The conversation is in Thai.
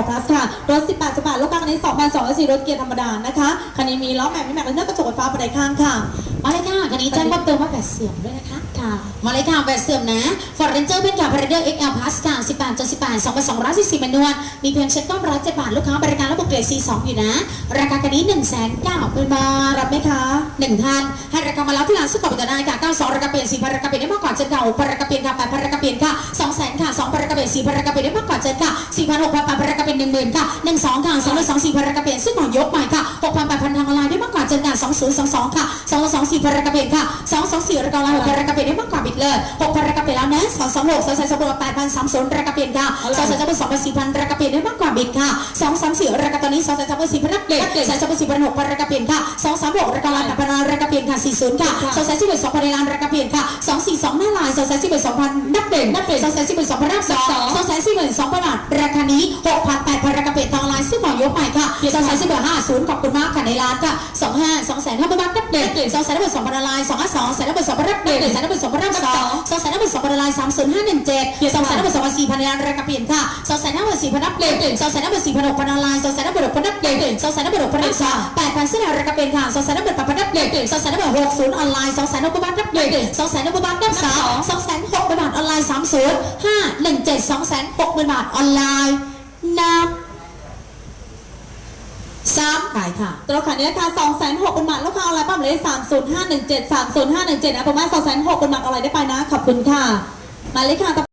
L Plus ค่ะ รถ 18สปาร์ตลูกค้าคันนี้2,204รถเกียร์ธรรมดานะคะ คันนี้มีล้อแม็กไม่แม็กและเนื้อกระจกไฟฟ้าภายในข้างค่ะ มาเลยค่ะ คันนี้แจ้งเพิ่มเติมว่าแบตเสื่อมด้วยนะคะ ค่ะ มาเลยค่ะแบตเสื่อมนะ Ford Ranger เป็นกับ Raider XL Plus ค่ะ18จน18 2,244มันนวลมีเพียงเช็คต้นร้อยเจ็ดบาทลูกค้าบริการระบบเกรด C2 อยู่นะ ราคาคันนี้1 9 0 0 0 0บาทรับไหมคะหนึ่งท่านให้ราคามาแล้วที่ร้านสุดต่อไปได้ค่ะ92ราคาเปลี่ยน4พันราคาเปลี่ยนได้มากกว่าเจ็ดเก่าพันราคาเปลี่ยนค่ะ8พันราคาเปลี่ยนค่ะ2แสนค่ะ2พันราคาเปลี่ยน4พันราคาเปลี่ยนได้มากกว่าเจ็ดค่ะ4พัน6พัน8พันราคาเปลี่ยน1 0,000ค่ะ12ค่ะ2 2 4พันราคาเปลี่ยนซึ่งหมอยกใหม่ค่ะ6พัน8พันทางออนไลน์ได้มากกว่าเจ็ดค่ะ2022ค่ะ2 2 4พันราคาเปลี่ยนค่ะ2 2 4ราคาออนไลน์6พันราคาเปลี่ยนได้มากกว่าบิดเลย6พันราคาเปลี่ยนแล้วนะ2 2 6 2 2 2 8พัน30ราคาเปลี่ยนค่ะ2 2 3 2 4พันราคาเปลี่ยนได้มากกว่าบิดค่ะ2 3 4ราคาตอนนี้2 3 3 4พันราคาเปลี่ยน2 3 4พัน6พันราคาเปลี่ยนค่ะ2 3 6ราคาออนไลน์8พันราคาเปลี่ยนค่ะ40ค่ะ2 3 4 2พันในร้านราคาเปลี่ยนค่ะ2 4 2หน้าลาย2 3 4 2พันนับเปลี่ยนนับเปลี่ยน2 3 4 2พันนับสอง2 3 4 2พันบาทราคานี้6พัน8พันราคาเปลี่ยนทางออนไลน์ซึ่ งหมอยกใหม่ค่ะ2 3 4 5 0ขอบคุณมากค่ะในร้านค่ะ25 2แสนห้าพันบาทนับเปลี่ยน2แสนนับเปลี่ยน2พันออนไลน์2 2แสนนับเปลี่ยน2พันนับเปลี่ยน1แสนนับเปลี่ยน2พันนับสอง2แสนนับเปลี่ยน2พันออนไลน์30517 2แสนนับเปลี่ยน2พัน4พันในร้านราคาเปลี่ยนค่ะ2แสนนับเปลี่ยน4พันนับเปลี่ยน2แสนนับเปลี่ยน4พัน6พันออนไลน์2แสนนับเปลี่ยน6พันนับเปลี่ยน2แสนนับเปลี่ยน6พันนับสอง8พันเส้นราคาเปลี่ยนค่ะ2แสนนับเปลี่ยน8พันนับเปลี่ยน2แสนนับเปลี่ยน60ออนไลน์2แสนนับเปลี่ยนนับเปลี่ยน2แสนนับเปลี่ยนนับสอง2แสน6พันบาทออนไลน์30 5 1 7 2แสน6พันบาทออนไลน์นับ สามขายค่ะ ตัวคันนี้ราคา2 6 0 0 0 0บาทลูกค้าออนไลน์ปั๊มเลย30517 30517นะประมาณ2 6 0 0 0 0บาทออนไลน์ได้ไปนะ ขอบคุณค่ะ มาเลยค่ะ